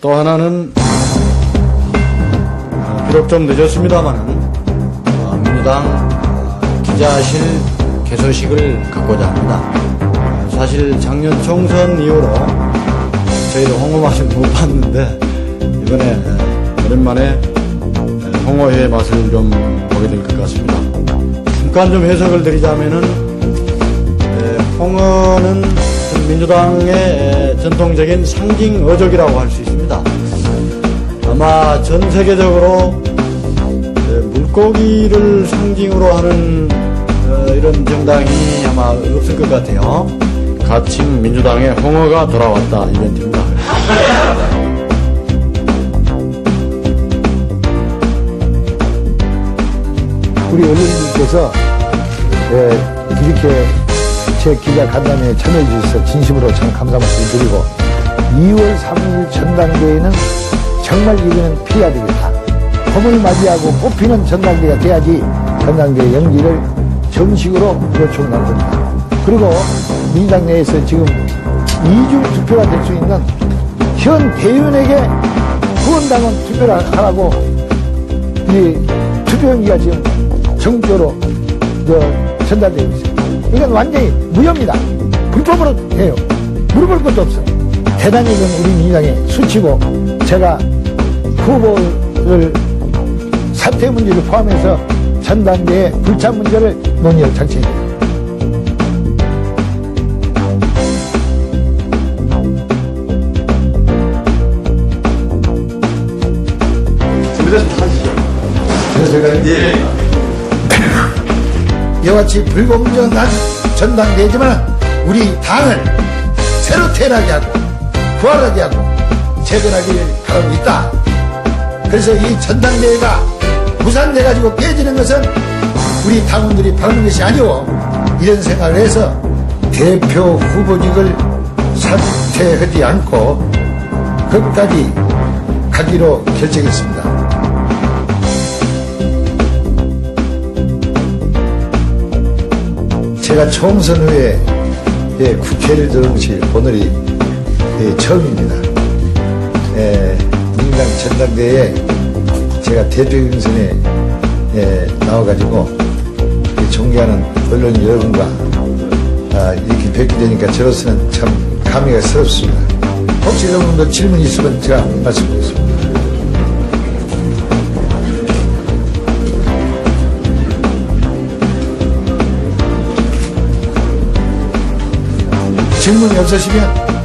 또 하나는 어, 비록 좀 늦었습니다만은 어, 민주당 어, 기자실 개소식을 갖고자 합니다. 어, 사실 작년 총선 이후로 저희도 홍어 맛을 못 봤는데 이번에 어, 오랜만에 어, 홍어의 맛을 좀 보게 될 것 같습니다. 잠깐 좀 해석을 드리자면은 에, 홍어는 민주당의 에, 전통적인 상징 어족이라고 할 수 있습니다. 아마 전 세계적으로 에, 물고기를 상징으로 하는 어, 이런 정당이 아마 없을 것 같아요. 가칭 민주당의 홍어가 돌아왔다 이벤트입니다. 우리 언론님께서 예, 이렇게 제 기자 간담회에 참여해 주셔서 진심으로 참 감사 말씀 드리고 2월 3일 전당대회는 정말 이거는 피해야 되겠다. 봄을 맞이하고 꽃피는 전당대회가 돼야지 전당대회 연기를 정식으로 요청을 할 겁니다. 그리고 민주당 내에서 지금 이중 투표가 될 수 있는 현 대의원에게 후원당원 투표를 하라고 이 투표용지가 지금 정적으로 저 전달되고 있어요. 이건 완전히 무효입니다. 불법으로 해요. 물어볼 것도 없어요. 대단히 이건 우리 민주당의 수치고 제가 후보를 사퇴 문제를 포함해서 전당대회 불참 문제를 논의할. 그래서 제가 이와 같이 불공정한 전당대회지만 우리 당을 새로 태어나게 하고 부활하게 하고 재건하기를 바라고 있다. 그래서 이 전당대회가 무산돼가지고 깨지는 것은 우리 당원들이 바라는 것이 아니오. 이런 생각을 해서 대표 후보직을 사퇴하지 않고 끝까지 가기로 결정했습니다. 제가 총선 후에 예, 국회를 들은 것이 오늘이 예, 처음입니다. 예, 민주당 전당대회에 제가 대표 경선에 예, 나와가지고 이 존경하는 언론 여러분과 아, 이렇게 뵙게 되니까 저로서는 참 감회가 새롭습니다. 혹시 여러분도 질문 있으면 제가 말씀드리겠습니다. 질문이 없으시면